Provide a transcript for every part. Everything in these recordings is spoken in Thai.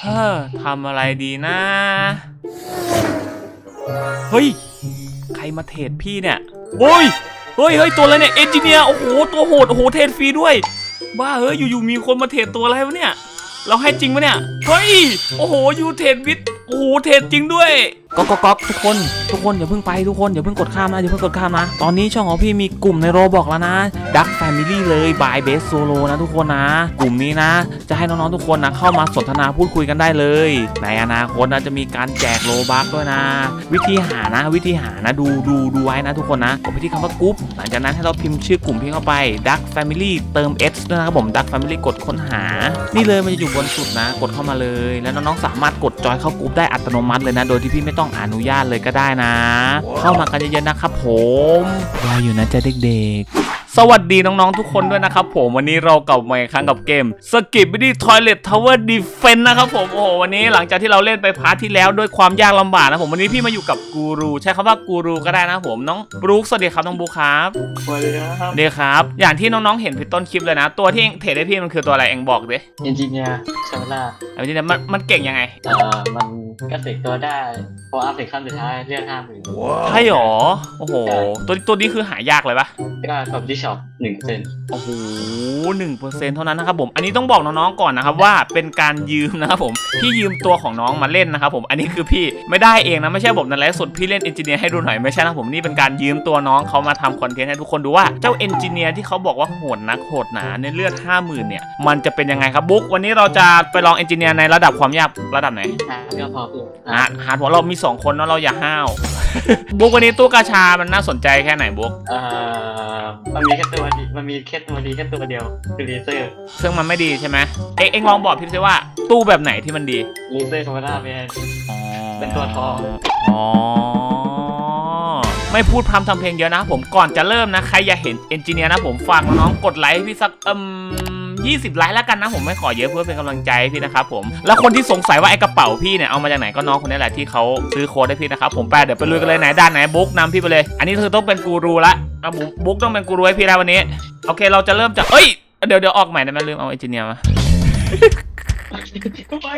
เฮ้อทำอะไรดีนะ เฮ้ย ใครมาเทรดพี่เนี่ยโอ้ยเฮ้ยเฮ้ยตัวอะไรเนี่ยเอนจิเนียร์โอ้โหตัวโหดโอ้โหเทรดฟรีด้วยบ้าเฮ้ยอยู่ๆมีคนมาเทรดตัวอะไรวะเนี่ย เราให้จริงปะเนี่ยเฮ้ยโอ้โหยูเทรดวิทโอ้โหเทรดจริงด้วย ก๊อกก๊อกก๊อกทุกคนทุกคนอย่าเพิ่งไปทุกคนอย่าเพิ่งกดข้ามนะอย่าเพิ่งกดข้ามนะ ตอนนี้ช่องของพี่มีกลุ่มในโรบอกแล้วนะดักแฟมิลี่เลยบายเบสโซโลนะทุกคนนะ กลุ่มนี้นะ จะให้น้องๆทุกคนนะเข้ามาสนทนาพูดคุยกันได้เลย ในอนาคตนะจะมีการแจกโลบัคด้วยนะ วิธีหานะวิธีหานะดูดูดูไว้นะทุกคนนะกดไปที่คำว่ากรุ๊ปหลังจากนั้นให้เราพิมพ์ชื่อกลุ่มพี่เข้าไป Duck Family เติม S ด้วยนะครับผม Duck Family กดค้นหา นี่เลยมันจะอยู่บนสุดนะ กดเข้ามาเลย แล้วน้องๆสามารถกดจอยเข้ากรุ๊ปได้อัตโนมัติเลยนะ โดยที่พี่ไม่ต้องอนุญาตเลยก็ได้นะ เข้ามากันเยอะๆนะครับผมรออยู่นะจ๊ะเด็กๆ สวัสดีน้องๆทุกคนด้วยนะครับผมวันนี้เรากลับมาอีกครั้งกับเกม s k i p ดี้ Toilet Tower Defense นะครับผมโอ้โหวันนี้หลังจากที่เราเล่นไปพาร์ทที่แล้วด้วยความยากลำบากนะผมวันนี้พี่มาอยู่กับกูรูใช้คำว่ากูรูก็ได้นะครับผมน้องบรูคสวัสดีครับน้องบรูคครับสวัสดีครับสวัสดีครับ อย่างที่น้องๆเห็นพี่ต้นคลิปเลยนะ ตัวที่เองเทรดให้พี่มันคือตัวอะไรเองบอกดิเอนจิเนียร์ชาล่าเอาจริงๆมันมันเก่งยังไงเอ่อมันก็เสกตัวได้พออัพเสกขั้นสุดท้ายเลือดห้าหมื่นใช่หรอ โอ้โห ตัวตัวนี้คือหายากเลยปะก็กดที่ช็อปหนึ่งเซนโอ้โหหนึ่งเปอร์เซ็นเท่านั้นนะครับผม อันนี้ต้องบอกน้องๆก่อนนะครับว่าเป็นการยืมนะครับผมพี่ยืมตัวของน้องมาเล่นนะครับผมอันนี้คือพี่ไม่ได้เองนะไม่ใช่ผมในไลฟ์สดพี่เล่นเอนจิเนียร์ให้ดูหน่อยไม่ใช่นะผมนี่เป็นการยืมตัวน้องเขามาทำคอนเทนต์ให้ทุกคนดูว่าเจ้าเอนจิเนียร์ที่เขาบอกว่าโหดนักโหดหนาในเลือด50,000เนี่ยมันจะเป็นยังไงครับบุ๊กวันนี้เราจะไปลองเอนจิเนียร์ในระดับความยากระดับไหนอะก็พอเพื่อนฮาร์ดฮาร์ดหัวเรามีสองคนเนาะเราอย่าห้าว บุ๊กวันนี้ตู้กาชามันน่าสนใจแค่ไหนบุ๊กเอ่อมันมีแค่ตัวดีมันมีแค่ตัวดีแค่ตัวเดียวคือเลเซอร์ซึ่งมันไม่ดีใช่ไหมเอ็งเอ็งลองบอกพี่ซิว่าตู้แบบไหนที่มันดีเลเซอร์ธรรมดาเป็นเป็นตัวทองอ๋อ ไม่พูดพร่ำทำเพลงเยอะนะผมก่อนจะเริ่มนะ ใครอยากเห็นเอนจิเนียร์นะผมฝากน้องๆกดไลค์ให้พี่สักเอืม ยี่สิบไลค์แล้วกันนะ ผมไม่ขอเยอะเพื่อเป็นกำลังใจให้พี่นะครับผม แล้วคนที่สงสัยว่าไอ้กระเป๋าพี่เนี่ยเอามาจากไหนก็น้องคนนี้แหละที่เขาซื้อโค้ดให้พี่นะครับผมไปเดี๋ยวไปลุยกันเลยไหนด้านไหนบุ๊กนำพี่ไปเลย อันนี้คือต้องเป็นกูรูละอะบุ๊กบุ๊กต้องเป็นกูรูให้พี่แล้ววันนี้ โอเคเราจะเริ่มจากเอ้ยเดี๋ยวเดี๋ยวออกใหม่ได้ไหมลืมเอาเอนจิเนียร์มาไป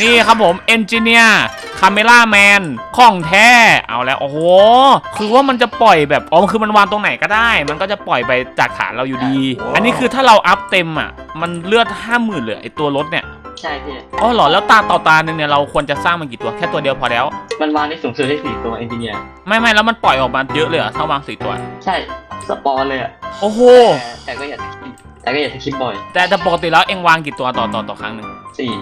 นี่ครับผมเอนจิเนียร์คาเมล่าแมนของแท้ เอาแล้ว โอ้โห คือว่ามันจะปล่อยแบบ อ๋อ คือมันวางตรงไหนก็ได้ มันก็จะปล่อยไปจากฐานเราอยู่ดี อันนี้คือถ้าเราอัพเต็มอะ มันเลือดห้าหมื่นเลยไอตัวรถเนี่ย ใช่พี่อ๋อเหรอ แล้วตาต่อตาหนึ่งเนี่ยเราควรจะสร้างมันกี่ตัวแค่ตัวเดียวพอแล้ว มันวางได้สูงสุดได้สี่ตัวเอนจิเนียร์ไม่ไม่แล้วมันปล่อยออกมาเยอะเลยเหรอถ้าวางสี่ตัว ใช่ สปอร์เลยอะ โอ้โห แต่แต่ก็อย่า แต่ก็อย่าคิดบ่อยแต่แต่ปกติแล้วเอ็งวางกี่ตัวต่อต่อต่อครั้งหนึ่งสี่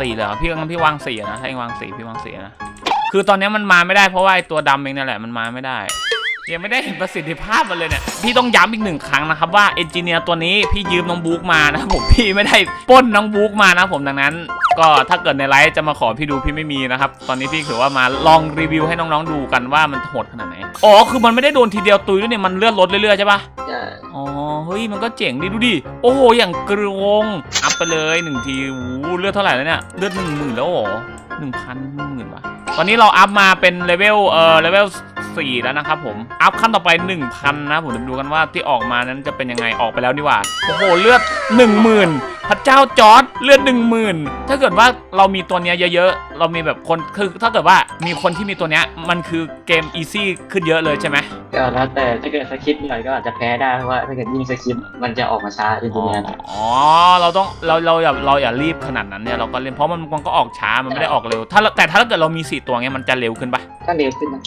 สี่เลยเหรอพี่งั้นพี่วางสี่อะนะถ้าเองวางสี่พี่วางสี่นะคือตอนนี้มันมาไม่ได้เพราะว่าไอตัวดำเองนั่นแหละมันมาไม่ได้ยังไม่ได้เห็นประสิทธิภาพมันเลยเนี่ยพี่ต้องย้ำอีกหนึ่งครั้งนะครับว่าเอนจิเนียร์ตัวนี้พี่ยืมน้องบุ๊กมานะครับผมพี่ไม่ได้ปล้นน้องบุ๊กมานะครับผมดังนั้น ก็ถ้าเกิดในไลฟ์จะมาขอพี่ดูพี่ไม่มีนะครับตอนนี้พี่ถือว่ามาลองรีวิวให้น้องๆดูกันว่ามันโหดขนาดไหนอ๋อคือมันไม่ได้โดนทีเดียวตุยด้วยเนี่ยมันเลื่อนลดเรื่อยๆใช่ปะใช่ อ๋อ เฮ้ย มันก็เจ๋งดิดูดิ โอ้โห อย่างกระวง อัพไปเลยหนึ่งทีโอ้เลือดเท่าไหร่แล้วเนี่ย เลือดหนึ่งหมื่นแล้วหรอหนึ่งพันหนึ่งหมื่นวะ ตอนนี้เราอัพมาเป็นเลเวลเอ่อเลเวลสี่แล้วนะครับผม อัพขั้นต่อไป 1,000 นะ ผมจะดูกันว่าที่ออกมานั้นจะเป็นยังไงออกไปแล้วดีกว่า โอ้โห เลือด 10,000 พระเจ้าจอร์ดเลือด 10,000 ถ้าเกิดว่าเรามีตัวเนี้ยเยอะๆ เรามีแบบคนคือถ้าเกิดว่ามีคนที่มีตัวเนี้ยมันคือเกมอีซี่ขึ้นเยอะเลยใช่ไหมก็แล้วแต่ถ้าเกิดสคริปต์หน่อยก็อาจจะแพ้ได้เพราะว่าถ้าเกิดยิ่งสคริปต์มันจะออกมาช้าเอนจิเนียร์อ๋อเราต้องเราเราอย่าเราอย่ารีบขนาดนั้นเนี่ยเราก็เล่นเพราะมันมันก็ออกช้ามันไม่ได้ออกเร็ว ถ้าแต่ถ้าเกิดเรามี4 ตัวเงี้ยมันจะเร็วขึ้นปะก็เร็วขึ้นนะ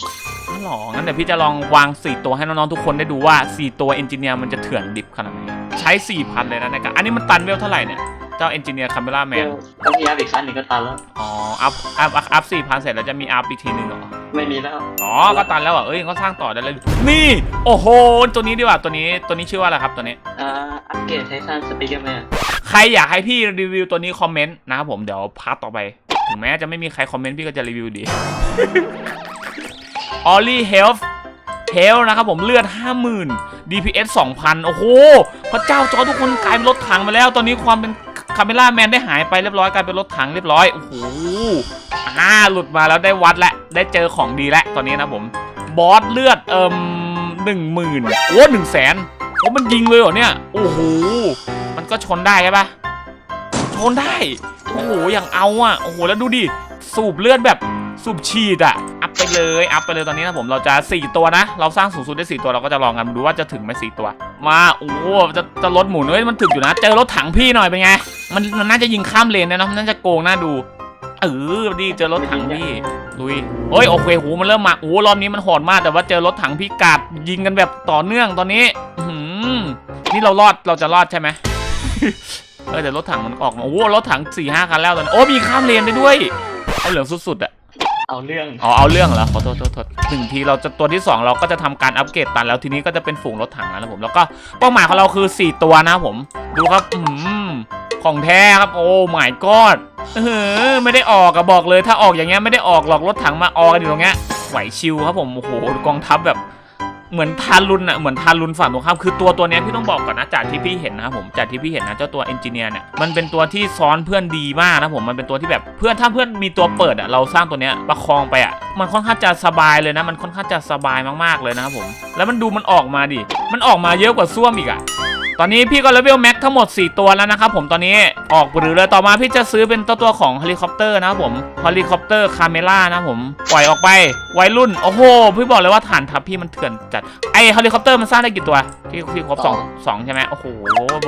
อ๋อเหรองั้นเดี๋ยวพี่จะลองวาง 4 ตัวให้น้องๆทุกคนได้ดูว่า 4 ตัวเอนจิเนียร์มันจะเถื่อนดิบขนาดไหนใช้ 4,000 เลยนะในการอันนี้มันตันเวลเท่าไหร่เนี่ยเจ้าเอนจิเนียร์คาเมล่าแมนถ้าพี่อัพอีกขั้นหนึ่งก็ตันแล้ว อ๋อ อัพ อัพ อัพ4,000เสร็จแล้วจะมีอัพอีกทีหนึ่งเหรอ ไม่มีแล้ว อ๋อ ก็ตันแล้วอะ เอ้ยก็สร้างต่อได้เลย นี่ โอ้โห ตัวนี้ดีกว่า ตัวนี้ ตัวนี้ชื่อว่าอะไรครับตัวนี้ อ่า อัปเกรดไททันสปีกเกอร์แมนใครอยากให้พี่รีวิวตัวนี้คอมเมนต์นะครับผม เดี๋ยวพาร์ทต่อไป ถึงแม้จะไม่มีใครคอมเมนต์พี่ก็จะรีวิวดีออลลี่เฮลฟ์เฮลนะครับผมเลือด 50,000 DPS 2,000 โอ้โห พระเจ้าจอทุกคนกลายเป็นรถถังไปแล้ว ตอนนี้ความเป็นคาเมล่าแมนได้หายไปเรียบร้อยกลายเป็นรถถังเรียบร้อย โอ้โหอ่าหลุดมาแล้วได้วัดแล้วได้เจอของดีแล้วตอนนี้นะผม บอสเลือดเอ่มหนึ่งหมื่นโอ้หนึ่งแสนโอ้มันยิงเลยเหรอเนี่ย โอ้โห มันก็ชนได้ใช่ปะทนได้ โอ้โหอย่างเอาอะโอ้โหแล้วดูดิสูบเลือดแบบสูบฉีดอะอัพไปเลยอัพไปเลยตอนนี้นะผมเราจะ 4 ตัวนะ เราสร้างสูงสุดได้ 4 ตัวเราก็จะลองกันดูว่าจะถึงไหม4ตัว มาโอ้โหจะจะลดหมุนเฮ้ยมันถึกอยู่นะ เจอรถถังพี่หน่อยเป็นไงมันมันน่าจะยิงข้ามเลนนะเนาะมันน่าจะโกงน่าดูเออดีเจอรถถังพี่ลุยเฮ้ยโอเคโหมันเริ่มมาโอ้รอบนี้มันโหดมากแต่ว่าเจอรถถังพี่กาดยิงกันแบบต่อเนื่องตอนนี้อืนี่เรารอดเราจะรอดใช่ไหม เออแต่รถถังมันออกมาโอ้โหรถถัง4ี่ห้าคันแล้วตอนนี้โอ้มีข้ามเลนได้ด้วยเอาเหลืองสุดๆอะเอาเรื่องอ๋อเอาเรื่องเหรอขอโทษโทษโทษหนึ่งทีเราจะตัวที่ 2 เราก็จะทำการอัปเกรดตันแล้วทีนี้ก็จะเป็นฝูงรถถังแล้วนะผมแล้วก็เป้าหมายของเราคือ 4 ตัวนะครับผม ดูครับอืมของแท้ครับโอ้ my god เออไม่ได้ออกอะบอกเลยถ้าออกอย่างเงี้ยไม่ได้ออกหรอกรถถังมาออกกันอยู่ตรงเงี้ยไหวชิวครับผมโอ้โหกองทัพแบบ เหมือนทารุณอะเหมือนทารุณฝั่งตรงข้ามคือตัวตัวเนี้ยพี่ต้องบอกก่อนนะจากที่พี่เห็นนะครับผมจากที่พี่เห็นนะเจ้าตัวเอนจิเนียร์เนี่ยมันเป็นตัวที่ซ้อนเพื่อนดีมากนะผมมันเป็นตัวที่แบบเพื่อนถ้าเพื่อนมีตัวเปิดอะเราสร้างตัวเนี้ยประคองไปอะมันค่อนข้างจะสบายเลยนะ มันค่อนข้างจะสบายมากๆเลยนะครับผม แล้วมันดูมันออกมาดิมันออกมาเยอะกว่าซ่วมอีกอะ ตอนนี้พี่ก็เลเวลแม็กทั้งหมด 4 ตัวแล้วนะครับผมตอนนี้ออกหรือเลยต่อมาพี่จะซื้อเป็นตัวตัวของเฮลิคอปเตอร์นะครับผมเฮลิคอปเตอร์คาเมล่านะครับผมปล่อยออกไปวัยรุ่น โอ้โห พี่บอกเลยว่าฐานทัพพี่มันเถื่อนจัดไอเฮลิคอปเตอร์มันสร้างได้กี่ตัวที่ที่ครบสองสองใช่ไหมโอ้โห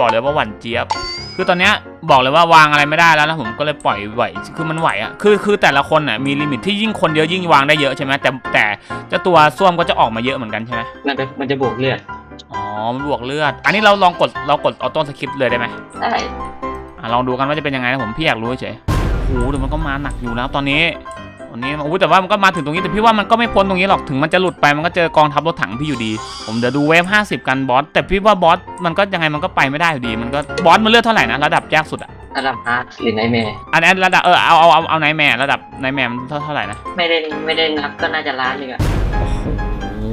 บอกเลยว่าหวั่นเจี๊ยบ คือตอนเนี้ยบอกเลยว่าวางอะไรไม่ได้แล้วนะผมก็เลยปล่อยไหวคือมันไหวอะคือคือแต่ละคนน่ะมีลิมิตที่ยิ่งคนเยอะยิ่งวางได้เยอะใช่ไหมแต่แต่เจ้าตัวส้วมก็จะออกมาเยอะเหมือนกันใช่ไหมมันจะมันจะบวกเลือด อ๋อ มันบวกเลือด อันนี้เราลองกดเรากดออโต้สคริปต์เลยได้ไหมได้อะลองดูกันว่าจะเป็นยังไงนะผมพี่อยากรู้เฉยโอ้โหแต่มันก็มาหนักอยู่นะตอนนี้ตอนนี้โอ้โหแต่ว่ามันก็มาถึงตรงนี้แต่พี่ว่ามันก็ไม่พ้นตรงนี้หรอกถึงมันจะหลุดไปมันก็เจอกองทัพรถถังพี่อยู่ดี ผมเดี๋ยวดูเวฟ50 กันบอสแต่พี่ว่าบอสมันก็ยังไงมันก็ไปไม่ได้อยู่ดี มันก็บอสมันเลือดเท่าไหร่นะระดับยากสุดอะระดับฮาร์ดหรือไนแมร์อันนี้ระดับเออเอาเอาเอาเอาไนแมร์ระดับไนแมร์มันเท่าเท่าไหร่นะไม่ได้ไม่ได้นับก็น่าจะล้านหนึงอะ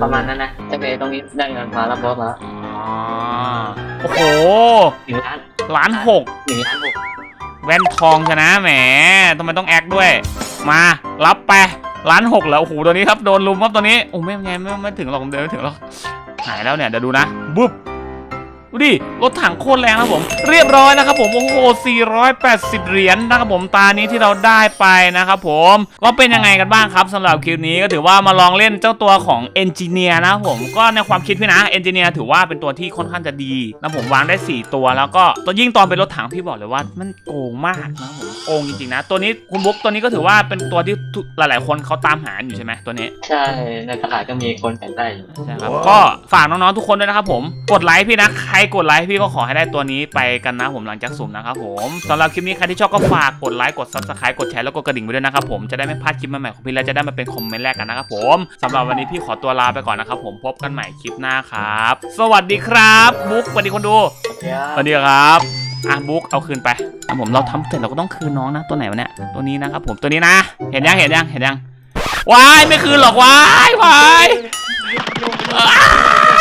ประมาณนั้นนะโอเคตรงนี้ได้เงินมาแล้วบอสมาแล้วอ๋อโอ้โหหนึ่งล้านล้านหกหนึ่งล้านหกแว่นทองชนะแหมทำไมต้องแอคด้วย มารับไปล้านหกแล้วโอ้โหตัวนี้ครับโดนลุมครับตัวนี้โอ้ไม่ไงไม่ไม่ถึงหรอกผมเดินไม่ถึงหรอกหายแล้วเนี่ยเดี๋ยวดูนะบุ๊บ ดูดิ รถถังโคตรแรงครับผม เรียบร้อยนะครับผมโอ้โห480 เหรียญนะครับผมตานี้ที่เราได้ไปนะครับผมก็เป็นยังไงกันบ้างครับสำหรับคลิปนี้ก็ถือว่ามาลองเล่นเจ้าตัวของเอนจิเนียร์นะครับผมก็ในความคิดพี่นะเอนจิเนียร์ถือว่าเป็นตัวที่ค่อนข้างจะดีนะผมวางได้ 4 ตัว แล้วก็ตัวยิ่งตอนเป็นรถถังพี่บอกเลยว่ามันโกงมากนะครับผมโกงจริงๆนะ ตัวนี้คุณบุ๊กตัวนี้ก็ถือว่าเป็นตัวที่ทุกหลายๆ คนเขาตามหาอยู่ใช่ไหมตัวนี้ ใช่ในตลาดก็มีคนแข่งได้อยู่ใช่ครับก็ฝากน้องๆทุกคนด้วยนะครับผมกดไลค์พี่นะใครกดไลค์พี่ก็ขอให้ได้ตัวนี้ไปกันนะผมหลังจากสุ่มนะครับผมสำหรับคลิปนี้ใครที่ชอบก็ฝากกดไลค์กด subscribe กดแชร์แล้วก็กระดิ่งไว้ด้วยนะครับผมจะได้ไม่พลาดคลิปใหม่ๆของพี่และจะได้มาเป็นคอมเมนต์แรกกันนะครับผมสำหรับวันนี้พี่ขอตัวลาไปก่อนนะครับผมพบกันใหม่คลิปหน้าครับ สวัสดีครับบุ๊กสวัสดีคนดูสวัสดีครับอะบุ๊กเอาคืนไปอะผมเราทำเสร็จเราก็ต้องคืนน้องนะตัวไหนวะเนี่ยตัวนี้นะครับผมตัวนี้นะ เห็นยังเห็นยังเห็นยัง ว้ายไม่คืนหรอกว้ายว้ายว้า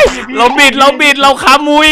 ยเราบิดเราบิดเราขามุย